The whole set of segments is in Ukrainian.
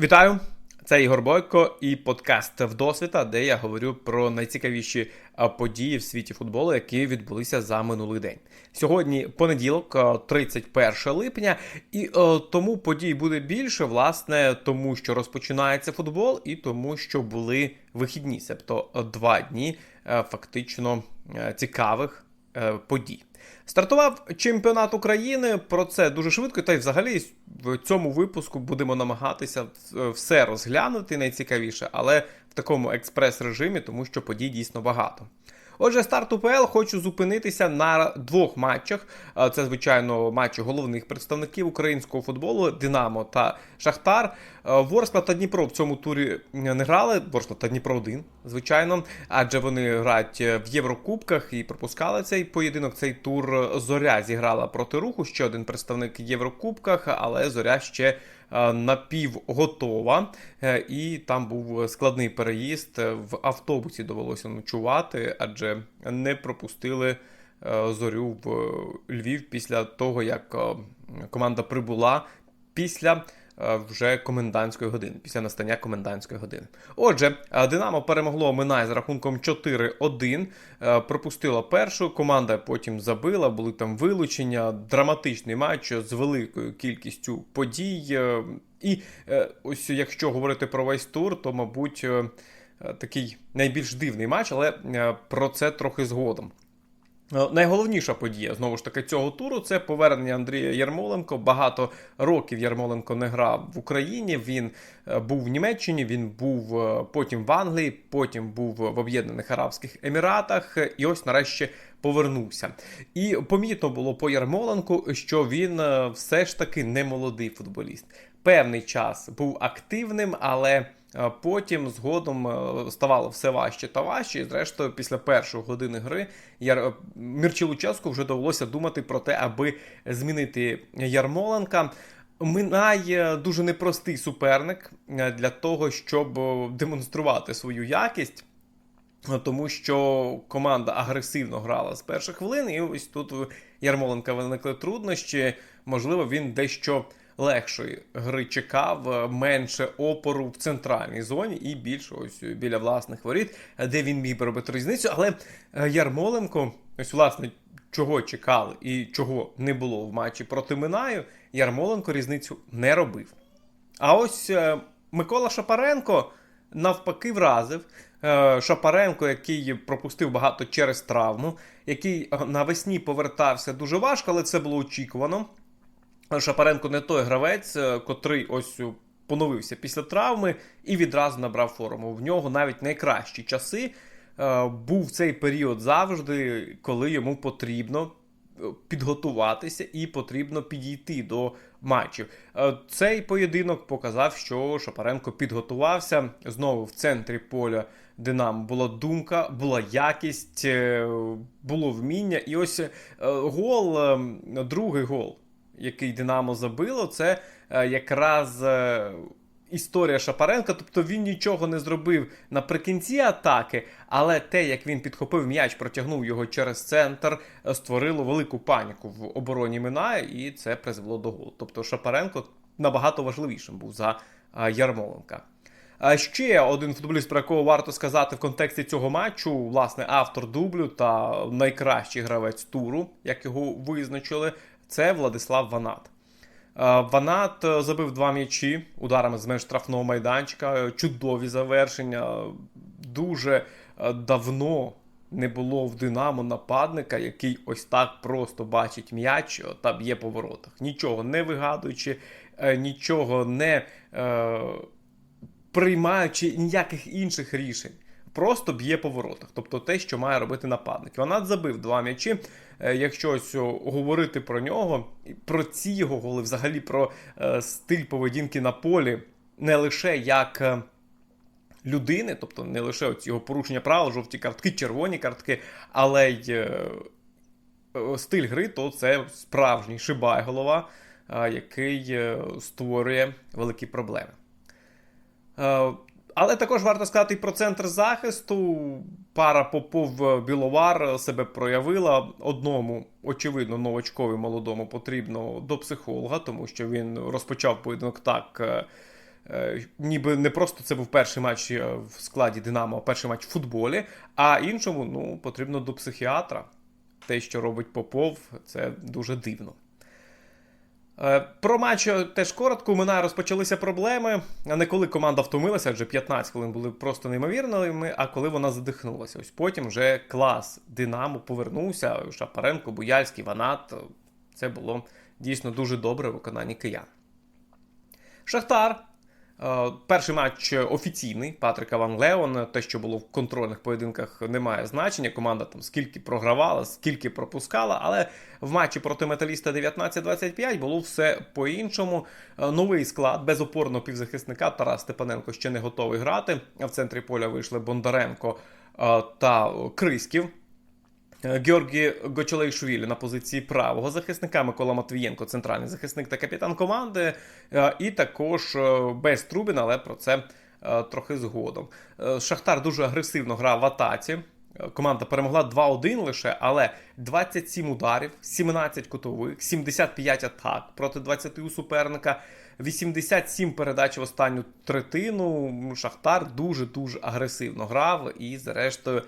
Вітаю! Це Ігор Бойко і подкаст Вдосвіта, де я говорю про найцікавіші події в світі футболу, які відбулися за минулий день. Сьогодні понеділок, а, 31 липня, і тому подій буде більше, власне, тому що розпочинається футбол, і тому, що були вихідні, тобто два дні фактично цікавих подій. Стартував чемпіонат України. Про це дуже швидко. Та й взагалі в цьому випуску будемо намагатися все розглянути найцікавіше, але в такому експрес-режимі, тому що подій дійсно багато. Отже, старт УПЛ хочу зупинитися на двох матчах. Це, звичайно, матчі головних представників українського футболу Динамо та Шахтар. Ворскла та Дніпро в цьому турі не грали. Ворскла та Дніпро один, звичайно, адже вони грають в Єврокубках і пропускали цей поєдинок. Цей тур Зоря зіграла проти руху. Ще один представник в Єврокубках, але Зоря ще напівготова, е, і там був складний переїзд. В автобусі довелося ночувати, адже не пропустили е, зорю в Львів після того, як е, команда прибула після. Вже комендантської години, після настання комендантської години. Отже, Динамо перемогло Минай з рахунком 4-1. Пропустила першу команда, потім забила, були там вилучення, драматичний матч з великою кількістю подій. І ось якщо говорити про весь тур, то, мабуть, такий найбільш дивний матч, але про це трохи згодом. Е, найголовніша подія знову ж таки цього туру це повернення Андрія Ярмоленко. Багато років Ярмоленко не грав в Україні. Він е, був в Німеччині, він був е, потім в Англії, потім був в Об'єднаних Арабських Еміратах, і ось нарешті повернувся. І помітно було по Ярмоленку, що він все ж таки не молодий футболіст. Певний час був активним, але. Потім згодом е, ставало все важче та важче. І зрештою, після першої години гри Яр... Мірчі Луческу вже довелося думати про те, аби змінити Ярмоленка. Минає дуже непростий суперник е, для того, щоб демонструвати свою якість. Тому що команда агресивно грала з перших хвилин, і ось тут у Ярмоленка виникли труднощі. Можливо, він дещо легшої гри чекав, е, менше опору в центральній зоні і більше ось біля власних воріт, де він міг би робити різницю. Але е, Ярмоленко, ось власне, чого чекали і чого не було в матчі проти Минаю, Ярмоленко різницю не робив. А ось е, Микола Шапаренко навпаки вразив. Шапаренко, який пропустив багато через травму, який навесні повертався дуже важко, але це було очікувано. Шапаренко не той гравець, е, котрий ось поновився після травми і відразу набрав форму. В нього навіть найкращі часи е, був цей період завжди, коли йому потрібно е, підготуватися і потрібно підійти до матчів. Цей поєдинок показав, що Шапаренко підготувався знову в центрі поля. Динамо була думка, була якість, було вміння. І ось гол, другий гол який Динамо забило, це е, якраз е, історія Шапаренка. Тобто він нічого не зробив наприкінці атаки, але те, як він підхопив м'яч, протягнув його через центр, е, створило велику паніку в обороні Минає, і це призвело до голу. Тобто Шапаренко набагато важливішим був за Ярмоленка. Ще один футболіст, про якого варто сказати в контексті цього матчу, власне, автор дублю та найкращий гравець туру, як його визначили, це Владислав Ванат. Е, Ванат е, забив два м'ячі ударами з меж штрафного майданчика. Чудові завершення. Дуже е, давно не було в Динамо нападника, який ось так просто бачить м'яч та б'є по воротах. Нічого не вигадуючи, нічого не е, приймаючи ніяких інших рішень просто б'є по воротах. Тобто те, що має робити нападник. Ванат забив два м'ячі. Е, якщо ось говорити про нього, про ці його голи, взагалі про е, стиль поведінки на полі, не лише як. Е, людини, тобто не лише оці його порушення правил, жовті картки, червоні картки, але й е, стиль гри, то це справжній шибай голова, е, який е, створює великі проблеми. Але також варто сказати про центр захисту. Пара Попов Біловар себе проявила. Одному, очевидно, новачкові молодому потрібно до психолога, тому що він розпочав поєдинок так, е, е, ніби не просто це був перший матч е, в складі Динамо, а перший матч в футболі, а іншому ну, потрібно до психіатра. Те, що робить Попов, це дуже дивно. Е, Про матч теж коротко. У Минає розпочалися проблеми. А не коли команда втомилася, адже 15 хвилин були просто неймовірними, а коли вона задихнулася. Ось потім вже клас Динамо повернувся. Шапаренко, Буяльський, Ванат. Це було дійсно дуже добре в виконанні киян. Шахтар. Е, Перший матч офіційний Патрика Ван Леон. Те, що було в контрольних поєдинках, не має значення. Команда там скільки програвала, скільки пропускала. Але в матчі проти металіста 19-25 було все по-іншому. Е, Новий склад без опорного півзахисника Тарас Степаненко ще не готовий грати. В центрі поля вийшли Бондаренко е, та Криськів. Георгій Гочолейшвілі на позиції правого захисника, Микола Матвієнко, центральний захисник та капітан команди. Е, І також е, без Трубіна, але про це е, трохи згодом. Шахтар дуже агресивно грав в атаці. Команда перемогла 2-1 лише, але 27 ударів, 17 кутових, 75 атак проти 20 у суперника, 87 передач в останню третину. Шахтар дуже-дуже агресивно грав і, зрештою,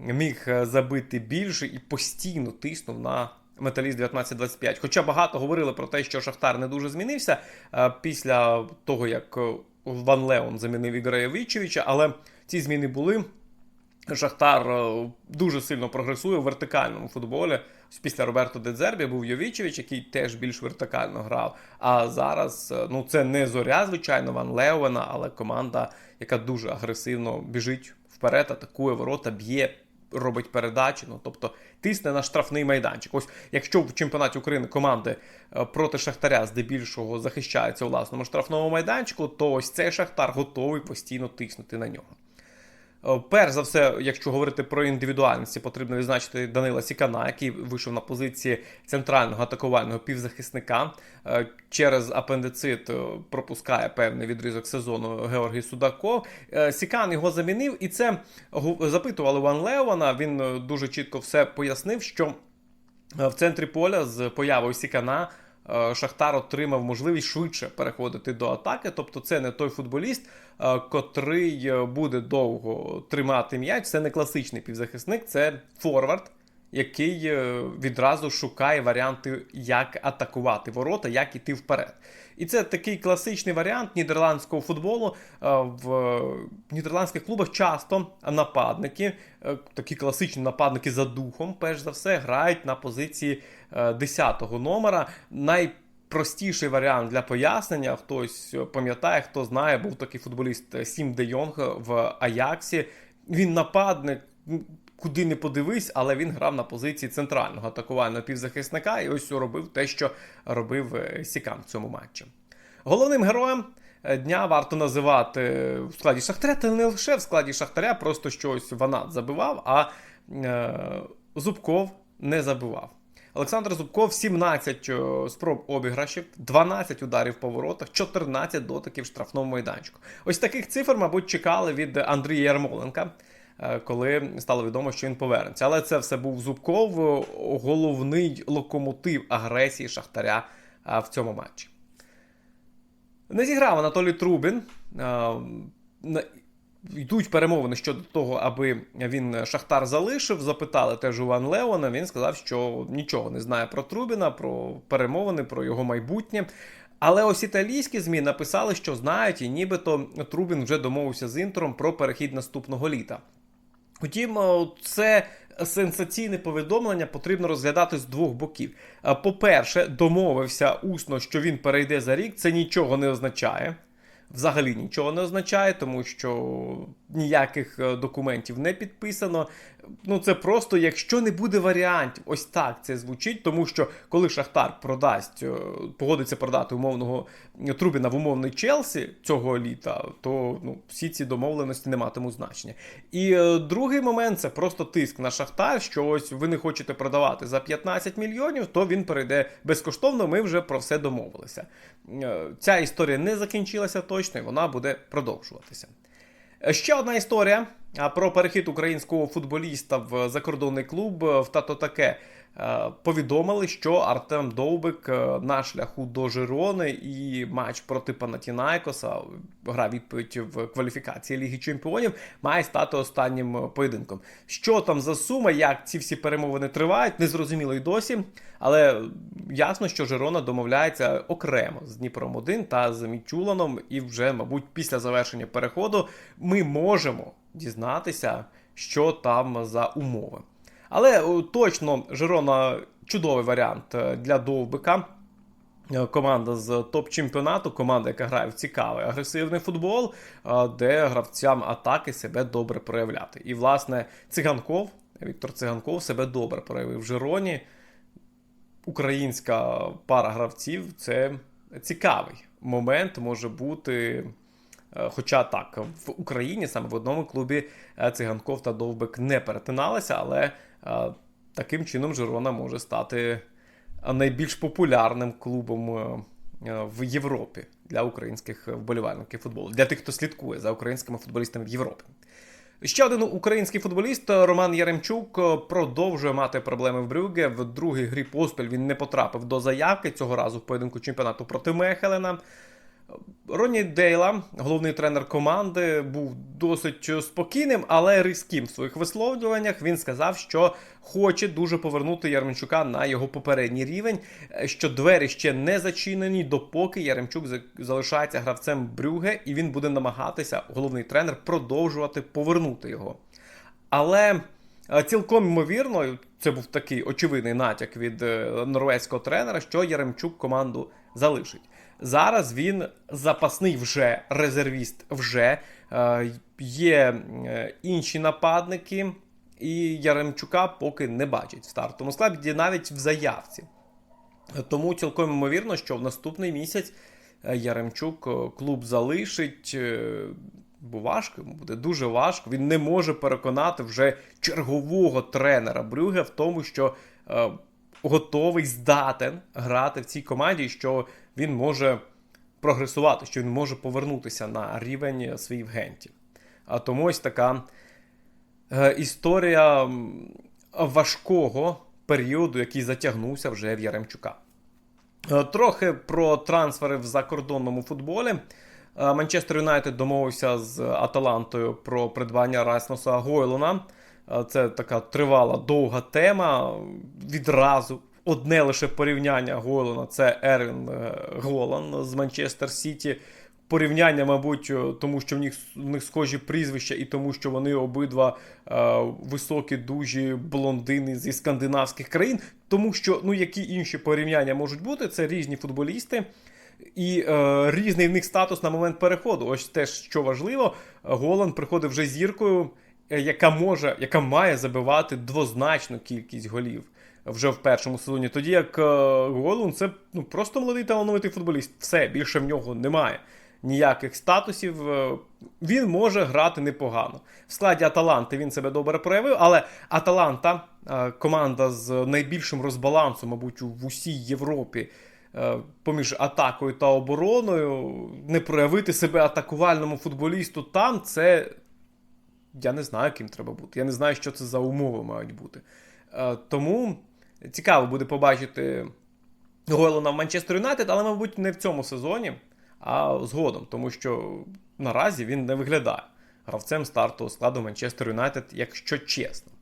міг е, забити більше і постійно тиснув на металіст 19-25. Хоча багато говорили про те, що Шахтар не дуже змінився е, після того, як е, Ван Леон замінив Ігоря Явичевича, але ці зміни були. Шахтар дуже сильно прогресує у вертикальному футболі. Після Роберто Дедзербі був Йовічевич, який теж більш вертикально грав. А зараз ну це не зоря, звичайно, Ван Леуена, але команда, яка дуже агресивно біжить вперед, атакує ворота, б'є, робить передачі. Ну тобто тисне на штрафний майданчик. Ось якщо в чемпіонаті України команди е, проти Шахтаря здебільшого захищаються у власному штрафному майданчику, то ось цей Шахтар готовий постійно тиснути на нього. Е, Перш за все, якщо говорити про індивідуальності, потрібно відзначити Данила Сікана, який вийшов на позиції центрального атакувального півзахисника. Е, Через апендицит е, пропускає певний відрізок сезону Георгій Судаков. Сікан його замінив, і це запитували Ван Леона. Він дуже чітко все пояснив, що в центрі поля з появою Сікана Шахтар отримав можливість швидше переходити до атаки. Тобто, це не той футболіст, е, котрий е, буде довго тримати м'яч. Це не класичний півзахисник, це форвард, який е, відразу шукає варіанти, як атакувати ворота, як іти вперед. І це такий класичний варіант нідерландського футболу. Е, В нідерландських клубах часто нападники, е, такі класичні нападники за духом, перш за все, грають на позиції 10-го номера. Найпростіший варіант для пояснення. Хтось пам'ятає, хто знає, був такий футболіст е, Сім Де Йонг в Аяксі. Він нападник. Куди не подивись, але він грав на позиції центрального атакувального півзахисника і ось робив те, що робив е, Сікан в цьому матчі. Головним героєм е, дня варто називати в складі Шахтаря, та не лише в складі Шахтаря, просто щось Ванат забивав, а е, Зубков не забивав. Олександр Зубков 17 е, спроб обіграшів, 12 ударів по воротах, 14 дотиків в штрафному майданчику. Ось таких цифр, мабуть, чекали від Андрія Ярмоленка, е, коли стало відомо, що він повернеться. Але це все був Зубков, е, головний локомотив агресії Шахтаря е, в цьому матчі. Не зіграв Анатолій Трубін. Е, Йдуть перемовини щодо того, аби він Шахтар залишив. Запитали теж у Ван Леона. Він сказав, що нічого не знає про Трубіна, про перемовини, про його майбутнє. Але ось італійські ЗМІ написали, що знають, і нібито Трубін вже домовився з Інтером про перехід наступного літа. Втім, е, це сенсаційне повідомлення потрібно розглядати з двох боків. Е, По-перше, домовився усно, що він перейде за рік. Це нічого не означає. Взагалі нічого не означає, тому що ніяких е, документів не підписано. Ну, це просто, якщо не буде варіантів, ось так це звучить, тому що коли Шахтар продасть, е, погодиться продати умовного Трубіна в умовний Челсі цього літа, то ну, всі ці домовленості не матимуть значення. І е, другий момент це просто тиск на Шахтар, що ось ви не хочете продавати за 15 мільйонів, то він перейде безкоштовно. Ми вже про все домовилися. Е, Ця історія не закінчилася точно, і вона буде продовжуватися. Ще одна історія про перехід українського футболіста в закордонний клуб в тато таке. Е, повідомили, що Артем Довбик е, на шляху до Жирони і матч проти Панатінайкоса, гра відповідь в кваліфікації Ліги Чемпіонів, має стати останнім е, поєдинком. Що там за сума, як ці всі перемовини тривають, незрозуміло й досі. Але ясно, що Жирона домовляється окремо з Дніпром 1 та з Мічуланом, і вже, мабуть, після завершення переходу ми можемо дізнатися, що там за умови. Але точно Жирона чудовий варіант е, для Довбика. Е, Команда з топ-чемпіонату, команда, яка грає в цікавий агресивний футбол, е, де гравцям атаки себе добре проявляти. І, власне, циганков, Віктор Циганков себе добре проявив в Жироні. Українська пара гравців це цікавий момент може бути. Е, Хоча так, в Україні саме в одному клубі е, циганков та Довбик не перетиналися, але е, таким чином Жирона може стати найбільш популярним клубом е, е, в Європі для українських вболівальників футболу, для тих, хто слідкує за українськими футболістами в Європі. Ще один український футболіст Роман Яремчук е, продовжує мати проблеми в Брюге. В другій грі поспіль він не потрапив до заявки цього разу в поєдинку чемпіонату проти Мехелена. Роні Дейла, головний тренер команди, був досить спокійним, але різким в своїх висловлюваннях. Він сказав, що хоче дуже повернути Яремчука на його попередній рівень, е, що двері ще не зачинені, допоки Яремчук за- залишається гравцем Брюге, і він буде намагатися, головний тренер, продовжувати повернути його. Але е, цілком ймовірно, це був такий очевидний натяк від е, норвезького тренера, що Яремчук команду залишить. Зараз він запасний вже резервіст вже е, є е, інші нападники, і Яремчука поки не бачить в стартовому складі, навіть в заявці. Тому цілком ймовірно, що в наступний місяць е, Яремчук е, клуб залишить. Бо важко йому буде дуже важко. Він не може переконати вже чергового тренера Брюге в тому, що готовий здатен грати в цій команді, що він може прогресувати, що він може повернутися на рівень свій в Генті. А тому ось така е, історія важкого періоду, який затягнувся вже в Яремчука. Е, Трохи про трансфери в закордонному футболі. Е, Манчестер Юнайтед домовився з Аталантою про придбання Расмуса Гойлона. Е, Це така тривала довга тема. Відразу одне лише порівняння Гойлона це Ервін е, Голан з Манчестер Сіті. Порівняння, мабуть, е, тому що в них, в них схожі прізвища, і тому, що вони обидва е, високі, дужі блондини зі скандинавських країн. Тому що ну які інші порівняння можуть бути, це різні футболісти. І е, різний в них статус на момент переходу. Ось те, що важливо, Голан приходить вже зіркою, яка може, яка має забивати двозначну кількість голів вже в першому сезоні. Тоді як е, Голун це ну, просто молодий талановитий футболіст. Все, більше в нього немає ніяких статусів. Е, Він може грати непогано. В складі Аталанти він себе добре проявив, але Аталанта, е, команда з найбільшим розбалансом, мабуть, в усій Європі. е, Поміж атакою та обороною, не проявити себе атакувальному футболісту там, це я не знаю, ким треба бути. Я не знаю, що це за умови мають бути. Е, Тому цікаво буде побачити Гойлона в Манчестер Юнайтед, але, мабуть, не в цьому сезоні, а згодом, тому що наразі він не виглядає гравцем стартового складу Манчестер Юнайтед, якщо чесно.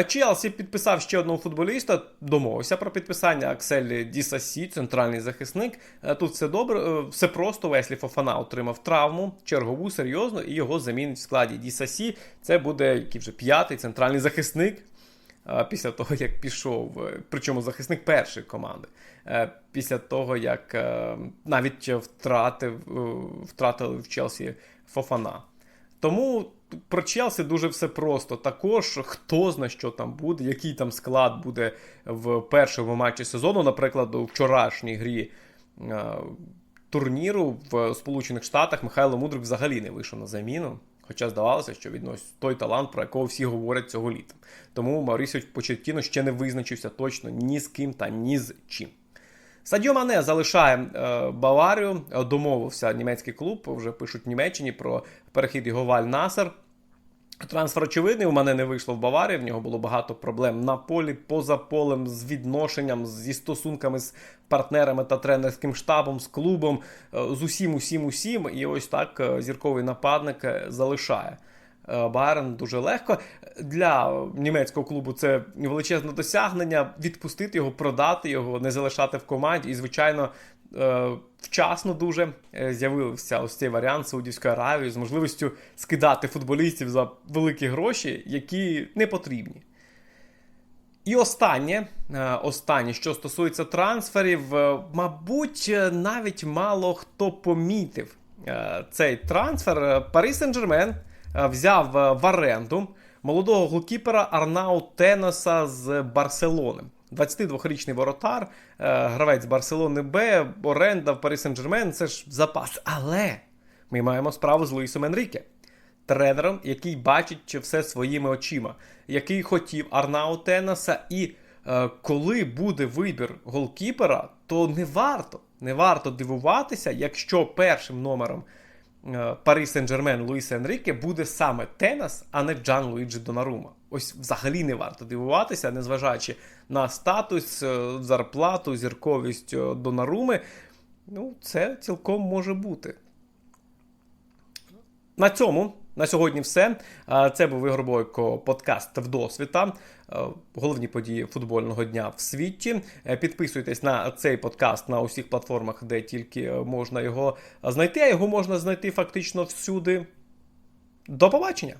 Челсі підписав ще одного футболіста, домовився про підписання Аксель Дісасі, центральний захисник. Е, Тут все добре, е, все просто. Веслі Фофана отримав травму, чергову, серйозно, і його замінить в складі Дісасі. Це буде який вже п'ятий центральний захисник. е, Після того, як пішов, причому захисник першої команди, після того, як навіть втратив, втратили в Челсі Фофана. Тому про Челсі дуже все просто. Також хто зна, що там буде, який там склад буде в першому матчі сезону, наприклад, у вчорашній грі е, турніру в Сполучених Штатах Михайло Мудрик взагалі не вийшов на заміну. Хоча здавалося, що він ось той талант, про якого всі говорять цього літа. Тому Маурісіо Почеткіно ще не визначився точно ні з ким та ні з чим. Садіо Мане залишає е, Баварію, домовився німецький клуб, вже пишуть в Німеччині про перехід його в Аль Насер. Трансфер очевидний, у мене не вийшло в Баварії, в нього було багато проблем на полі, поза полем, з відношенням, зі стосунками з партнерами та тренерським штабом, з клубом, е, з усім, усім, усім. І ось так е, зірковий нападник е, залишає. Байерн дуже легко. Для німецького клубу це величезне досягнення відпустити його, продати його, не залишати в команді. І, звичайно, вчасно дуже е, з'явився ось цей варіант Саудівської Аравії з можливістю скидати футболістів за великі гроші, які не потрібні. І останнє, е, останнє, що стосується трансферів, е, мабуть, е, навіть мало хто помітив е, цей трансфер. Е, Парі Сен-Жермен е, взяв е, в оренду молодого голкіпера Арнау Теноса з Барселони. 22-річний воротар, е, гравець Барселони Б, оренда в Парі Сен-Жермен це ж запас. Але ми маємо справу з Луїсом Енріке тренером, який бачить все своїми очима, який хотів Арнау Тенаса. І е, коли буде вибір голкіпера, то не варто, не варто дивуватися, якщо першим номером е, Парі Сен-Жермен Луїса Енріке буде саме Тенас, а не Джан Луїджі Донарума. Ось взагалі не варто дивуватися, незважаючи на статус, е, зарплату, зірковість е, Донаруми. Ну, це цілком може бути. На цьому на сьогодні все. Це був Ігор Бойко, подкаст вдосвіта. Е, Головні події футбольного дня в світі. Е, Підписуйтесь на цей подкаст на усіх платформах, де тільки е, можна його знайти. А його можна знайти фактично всюди. До побачення!